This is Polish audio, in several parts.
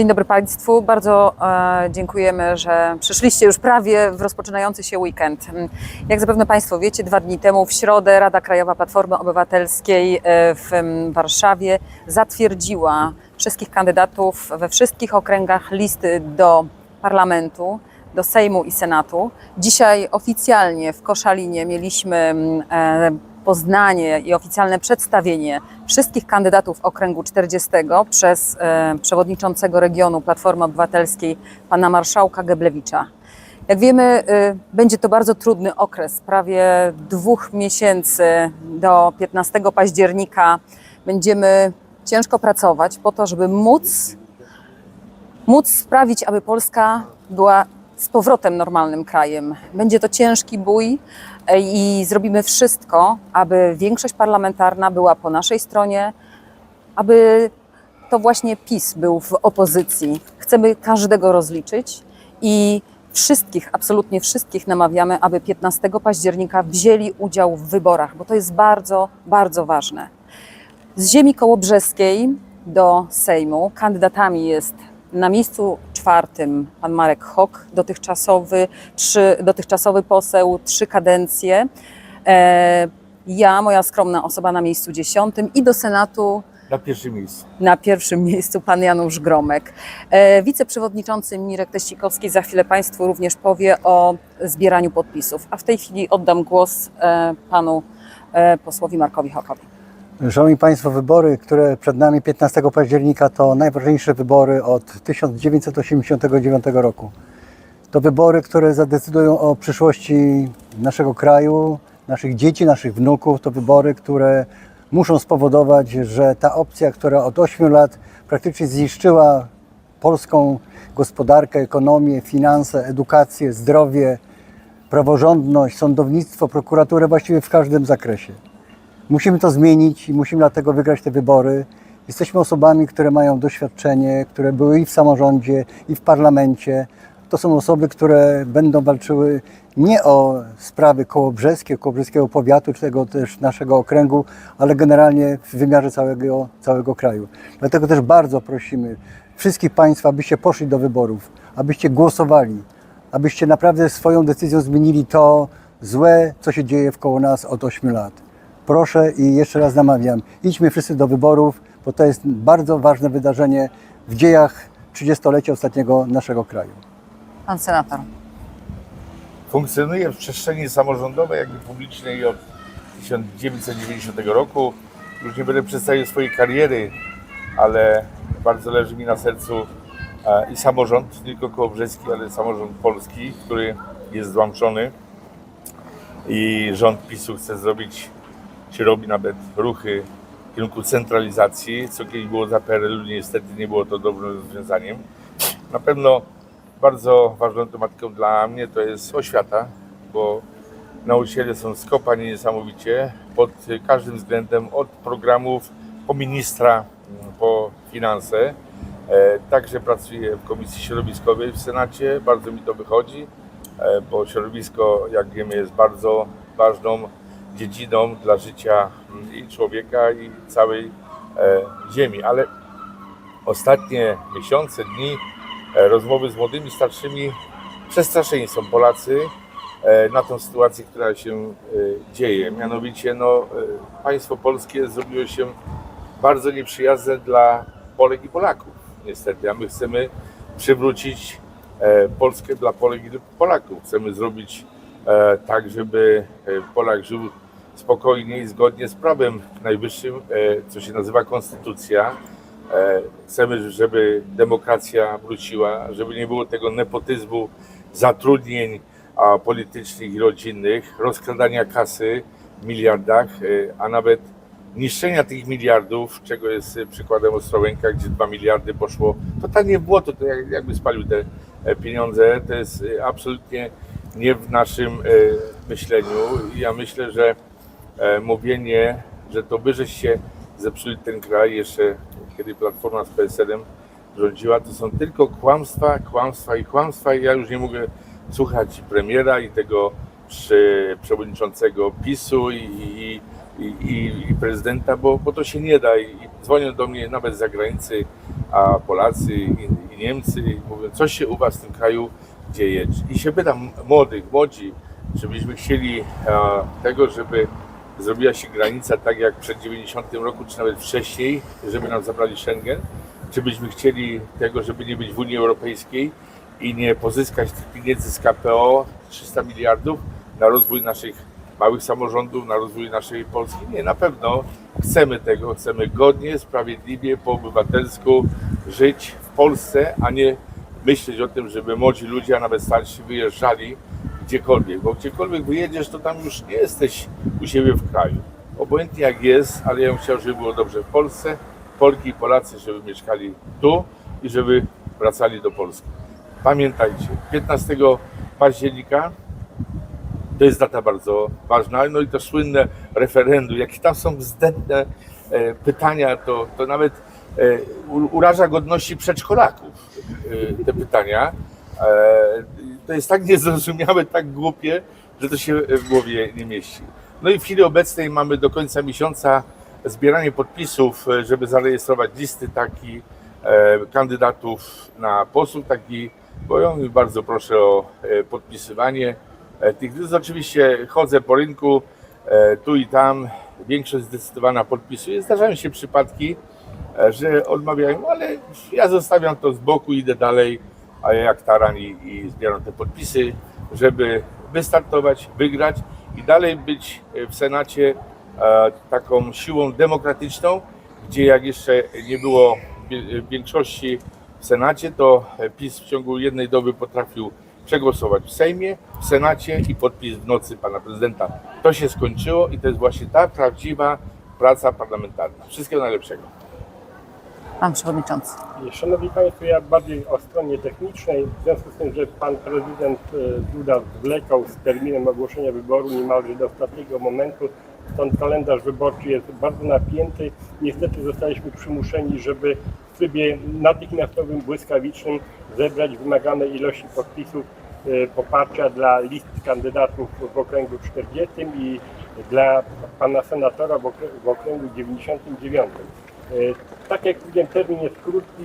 Dzień dobry Państwu. Bardzo e, dziękujemy, że przyszliście już prawie w rozpoczynający się weekend. Mm, Jak zapewne Państwo wiecie, dwa dni temu w środę Rada Krajowa Platformy Obywatelskiej e, w mm, Warszawie zatwierdziła wszystkich kandydatów we wszystkich okręgach listy do parlamentu, do Sejmu i Senatu. Dzisiaj oficjalnie w Koszalinie mieliśmy mm, e, poznanie i oficjalne przedstawienie wszystkich kandydatów okręgu 40 przez e, przewodniczącego regionu Platformy Obywatelskiej, pana marszałka Geblewicza. Jak wiemy, e, będzie to bardzo trudny okres, prawie dwóch miesięcy do 15 października będziemy ciężko pracować po to, żeby móc móc sprawić, aby Polska była z powrotem normalnym krajem. Będzie to ciężki bój e, i zrobimy wszystko, aby większość parlamentarna była po naszej stronie, aby to właśnie PiS był w opozycji. Chcemy każdego rozliczyć i wszystkich, absolutnie wszystkich namawiamy, aby 15 października wzięli udział w wyborach, bo to jest bardzo, bardzo ważne. Z ziemi kołobrzeskiej do Sejmu kandydatami jest na miejscu czwartym pan Marek Hok, dotychczasowy, trzy, dotychczasowy poseł, trzy kadencje. E, ja, moja skromna osoba na miejscu dziesiątym i do Senatu Na pierwszym miejscu. na pierwszym miejscu pan Janusz Gromek. E, Wiceprzewodniczący Mirek Teścikowski za chwilę Państwu również powie o zbieraniu podpisów. A w tej chwili oddam głos e, panu e, posłowi Markowi Hokowi. Szanowni Państwo, wybory, które przed nami 15 października to najważniejsze wybory od 1989 roku. To wybory, które zadecydują o przyszłości naszego kraju, naszych dzieci, naszych wnuków. To wybory, które muszą spowodować, że ta opcja, która od 8 lat praktycznie zniszczyła polską gospodarkę, ekonomię, finanse, edukację, zdrowie, praworządność, sądownictwo, prokuraturę właściwie w każdym zakresie. Musimy to zmienić i musimy dlatego wygrać te wybory. Jesteśmy osobami, które mają doświadczenie, które były i w samorządzie, i w parlamencie. To są osoby, które będą walczyły nie o sprawy kołobrzeskie, kołobrzeskiego powiatu, czy tego też naszego okręgu, ale generalnie w wymiarze całego, całego kraju. Dlatego też bardzo prosimy wszystkich Państwa, abyście poszli do wyborów, abyście głosowali, abyście naprawdę swoją decyzją zmienili to złe, co się dzieje wkoło nas od 8 lat. Proszę i jeszcze raz namawiam, idźmy wszyscy do wyborów, bo to jest bardzo ważne wydarzenie w dziejach 30-lecia ostatniego naszego kraju. Pan senator. Funkcjonuje w przestrzeni samorządowej, jak i publicznej od 1990 roku. Już nie będę przedstawiał swojej kariery, ale bardzo leży mi na sercu e, i samorząd, nie tylko kołobrzeski, ale samorząd polski, który jest złamczony i rząd PiSu chce zrobić, czy robi nawet ruchy w kierunku centralizacji, co kiedyś było za PRL-u, niestety nie było to dobrym rozwiązaniem. Na pewno bardzo ważną tematyką dla mnie to jest oświata, bo nauczyciele są skopani niesamowicie pod każdym względem, od programów po ministra, po finanse. E, Także pracuję w Komisji Środowiskowej w Senacie, bardzo mi to wychodzi, e, bo środowisko, jak wiemy, jest bardzo ważną dziedziną dla życia mm, i człowieka, i całej e, ziemi. Ale ostatnie miesiące, dni, e, rozmowy z młodymi, starszymi, przestraszeni są Polacy e, na tą sytuację, która się dzieje. Mianowicie no, państwo polskie zrobiło się bardzo nieprzyjazne dla Polek i Polaków, niestety. A my chcemy przywrócić Polskę dla Polek i Polaków. Chcemy zrobić tak, żeby Polak żył spokojnie i zgodnie z prawem najwyższym, e, co się nazywa konstytucja. E, Chcemy, żeby demokracja wróciła, żeby nie było tego nepotyzmu, zatrudnień politycznych i rodzinnych, rozkradania kasy w miliardach, e, a nawet niszczenia tych miliardów, czego jest przykładem Ostrołęka, gdzie 2 miliardy poszło totalnie w błoto, to jak- jakby spalił te pieniądze. To jest absolutnie nie w naszym myśleniu. Ja myślę, że mówienie, że to wy żeście zepsuli ten kraj jeszcze, kiedy Platforma z PSL-em rządziła, to są tylko kłamstwa, kłamstwa i kłamstwa i ja już nie mogę słuchać premiera i tego przy- przewodniczącego PiSu i, i, i, i, prezydenta, bo, bo to się nie da i, i dzwonią do mnie nawet z zagranicy, a Polacy i, i Niemcy i mówią, co się u was w tym kraju dzieje. I się pytam młodych, młodzi, czy byśmy chcieli e, tego, żeby zrobiła się granica tak jak przed 90 roku, czy nawet wcześniej, żeby nam zabrali Schengen, czy byśmy chcieli tego, żeby nie być w Unii Europejskiej i nie pozyskać tych pieniędzy z KPO 300 miliardów na rozwój naszych małych samorządów, na rozwój naszej Polski. Nie, na pewno chcemy tego, chcemy godnie, sprawiedliwie, po obywatelsku żyć w Polsce, a nie myśleć o tym, żeby młodzi ludzie, a nawet starsi wyjeżdżali gdziekolwiek, bo gdziekolwiek wyjedziesz, to tam już nie jesteś u siebie w kraju. Obojętnie jak jest, ale ja bym chciał, żeby było dobrze w Polsce, Polki i Polacy, żeby mieszkali tu i żeby wracali do Polski. Pamiętajcie, 15 października to jest data bardzo ważna, no i to słynne referendum, jakie tam są wzdętne e, pytania, to, to nawet e, uraża godności przedszkolaków e, te pytania. To jest tak niezrozumiałe, tak głupie, że to się w głowie nie mieści. No i w chwili obecnej mamy do końca miesiąca zbieranie podpisów, żeby zarejestrować listy taki e, kandydatów na posłów, taki, bo ja bardzo proszę o e, podpisywanie e, tych list. Oczywiście chodzę po rynku, tu i tam, większość zdecydowana podpisuje. Zdarzają się przypadki, że odmawiają, ale ja zostawiam to z boku, idę dalej, a ja jak taran i, i te podpisy, żeby wystartować, wygrać i dalej być w Senacie e, taką siłą demokratyczną, gdzie jak jeszcze nie było większości w Senacie, to PiS w ciągu jednej doby potrafił przegłosować w Sejmie, w Senacie i podpis w nocy pana prezydenta. To się skończyło i to jest właśnie ta prawdziwa praca parlamentarna. Wszystkiego najlepszego. Pan Przewodniczący. Szanowni Państwo, ja bardziej o stronie technicznej, w związku z tym, że Pan Prezydent e, Duda zwlekał z terminem ogłoszenia wyboru niemalże do ostatniego momentu, stąd kalendarz wyborczy jest bardzo napięty. Niestety zostaliśmy przymuszeni, żeby w trybie natychmiastowym, błyskawicznym zebrać wymagane ilości podpisów e, poparcia dla list kandydatów w okręgu 40 i dla Pana Senatora w okrę- w okręgu 99. E, Tak jak powiedziałem, termin jest krótki.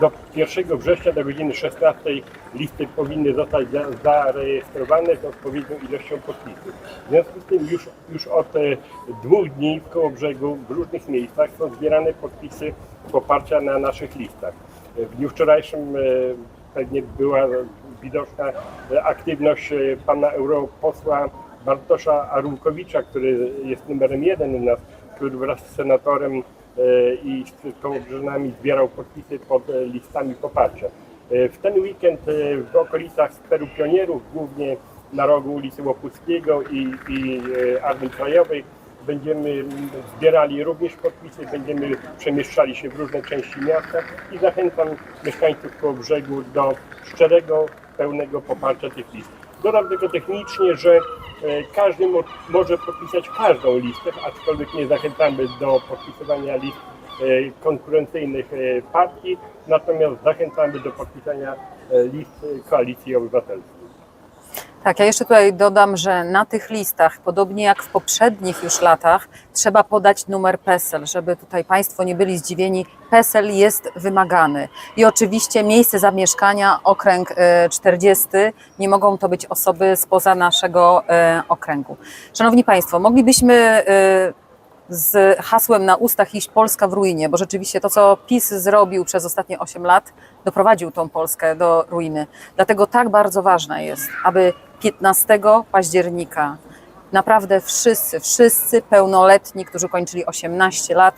Do 1 września do godziny 16 listy powinny zostać za- zarejestrowane z odpowiednią ilością podpisów. W związku z tym już, już od e, dwóch dni w Kołobrzegu w różnych miejscach są zbierane podpisy poparcia na naszych listach. E, W dniu wczorajszym pewnie była widoczna aktywność pana europosła Bartosza Arłukowicza, który jest numerem jeden u nas, który wraz z senatorem i z kołobrzynami zbierał podpisy pod listami poparcia. E, W ten weekend e, w okolicach Skweru Pionierów, głównie na rogu ulicy Łopuckiego i, i e, Armii Krajowej, będziemy zbierali również podpisy, będziemy przemieszczali się w różne części miasta i zachęcam mieszkańców Kołobrzegu do szczerego, pełnego poparcia tych list. Dodam tylko technicznie, że każdy mo- może podpisać każdą listę, aczkolwiek nie zachęcamy do podpisywania list e, konkurencyjnych e, partii, natomiast zachęcamy do podpisania e, list e, Koalicji Obywatelskiej. Tak, ja jeszcze tutaj dodam, że na tych listach, podobnie jak w poprzednich już latach, trzeba podać numer PESEL, żeby tutaj Państwo nie byli zdziwieni. PESEL jest wymagany. I oczywiście miejsce zamieszkania, okręg e, 40, nie mogą to być osoby spoza naszego e, okręgu. Szanowni Państwo, moglibyśmy e, z hasłem na ustach iść Polska w ruinie, bo rzeczywiście to, co PiS zrobił przez ostatnie 8 lat, doprowadził tą Polskę do ruiny. Dlatego tak bardzo ważne jest, aby 15 października naprawdę wszyscy, wszyscy pełnoletni, którzy kończyli 18 lat,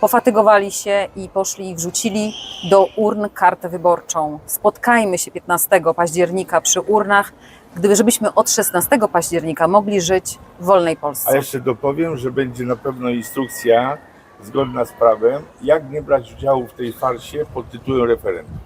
pofatygowali się i poszli i wrzucili do urn kartę wyborczą. Spotkajmy się 15 października przy urnach, gdyby żebyśmy od 16 października mogli żyć w wolnej Polsce. A jeszcze dopowiem, że będzie na pewno instrukcja zgodna z prawem, jak nie brać udziału w tej farsie pod tytułem referendum.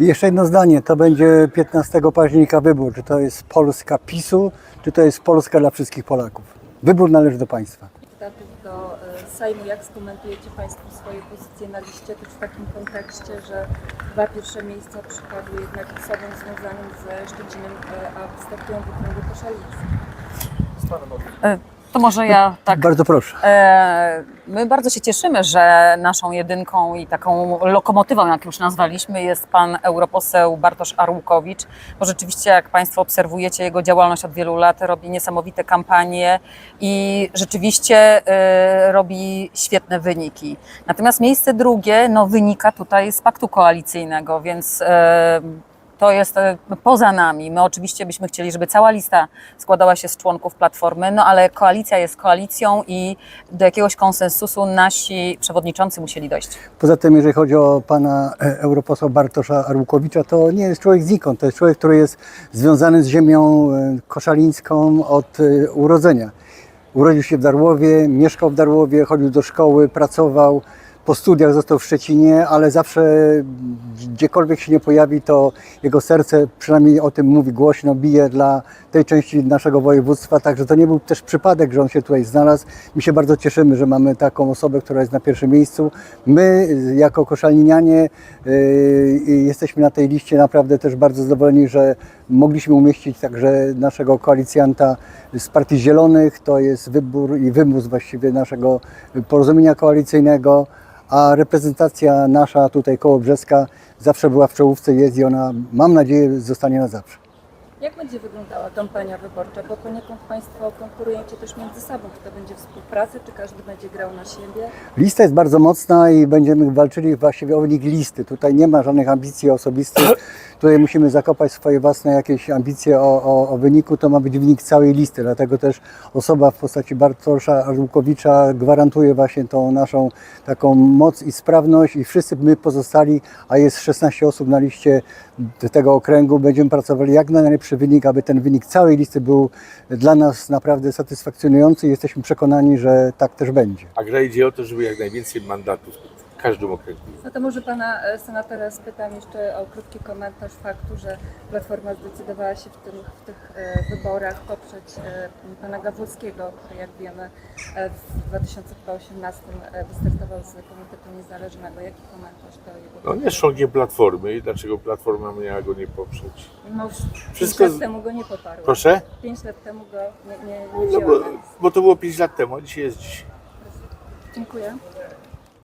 I jeszcze jedno zdanie, to będzie 15 października wybór, czy to jest Polska PiSu, czy to jest Polska dla wszystkich Polaków. Wybór należy do państwa. kandydatów do e, Sejmu. Jak skomentujecie Państwo swoje pozycje na liście, też w takim kontekście, że dwa pierwsze miejsca przypadły jednak osobom związanym ze Szczecinem, e, a występują w okręgu koszalicy? To może ja tak. Bardzo proszę. E, My bardzo się cieszymy, że naszą jedynką i taką lokomotywą, jak już nazwaliśmy, jest pan europoseł Bartosz Arłukowicz, bo rzeczywiście, jak Państwo obserwujecie jego działalność od wielu lat, robi niesamowite kampanie i rzeczywiście e, robi świetne wyniki. Natomiast miejsce drugie no, wynika tutaj z paktu koalicyjnego, więc e, to jest e, poza nami. My oczywiście byśmy chcieli, żeby cała lista składała się z członków Platformy, no ale koalicja jest koalicją i do jakiegoś konsensusu nasi przewodniczący musieli dojść. Poza tym, jeżeli chodzi o pana e, europosła Bartosza Arłukowicza, to nie jest człowiek znikąd. To jest człowiek, który jest związany z ziemią e, koszalińską od urodzenia. Urodził się w Darłowie, mieszkał w Darłowie, chodził do szkoły, pracował. Po studiach został w Szczecinie, ale zawsze gdziekolwiek się nie pojawi, to jego serce, przynajmniej o tym mówi głośno, bije dla tej części naszego województwa. Także to nie był też przypadek, że on się tutaj znalazł. My się bardzo cieszymy, że mamy taką osobę, która jest na pierwszym miejscu. My, jako koszalinianie, yy, jesteśmy na tej liście naprawdę też bardzo zadowoleni, że mogliśmy umieścić także naszego koalicjanta z Partii Zielonych. To jest wybór i wymus właściwie naszego porozumienia koalicyjnego, a reprezentacja nasza tutaj koło Brzeska zawsze była w czołówce, jest i ona, mam nadzieję, zostanie na zawsze. Jak będzie wyglądała kampania wyborcza? Bo poniekąd Państwo konkurujecie też między sobą. Czy to będzie współpraca, czy każdy będzie grał na siebie? Lista jest bardzo mocna i będziemy walczyli właściwie o wynik listy. Tutaj nie ma żadnych ambicji osobistych. Tutaj musimy zakopać swoje własne jakieś ambicje o, o, o wyniku. To ma być wynik całej listy. Dlatego też osoba w postaci Bartosza Arłukowicza gwarantuje właśnie tą naszą taką moc i sprawność i wszyscy my pozostali, a jest 16 osób na liście tego okręgu, będziemy pracowali jak na najlepszy wynik, aby ten wynik całej listy był dla nas naprawdę satysfakcjonujący i jesteśmy przekonani, że tak też będzie. A gra idzie o to, żeby jak najwięcej mandatów każdym okręgu. No to może Pana e, Senatora spytam jeszcze o krótki komentarz faktu, że Platforma zdecydowała się w, tym, w tych e, wyborach poprzeć e, Pana Gawłowskiego, który jak wiemy w 2018 e, wystartował z Komitetu Niezależnego. Jaki komentarz do jego No nie członkiem Platformy i dlaczego Platforma miała go nie poprzeć? No, Wszystko z- lat temu go nie poparł. Proszę? Pięć lat temu go nie, nie, nie No bo, bo to było 5 lat temu, a dzisiaj jest dzisiaj. Dziękuję.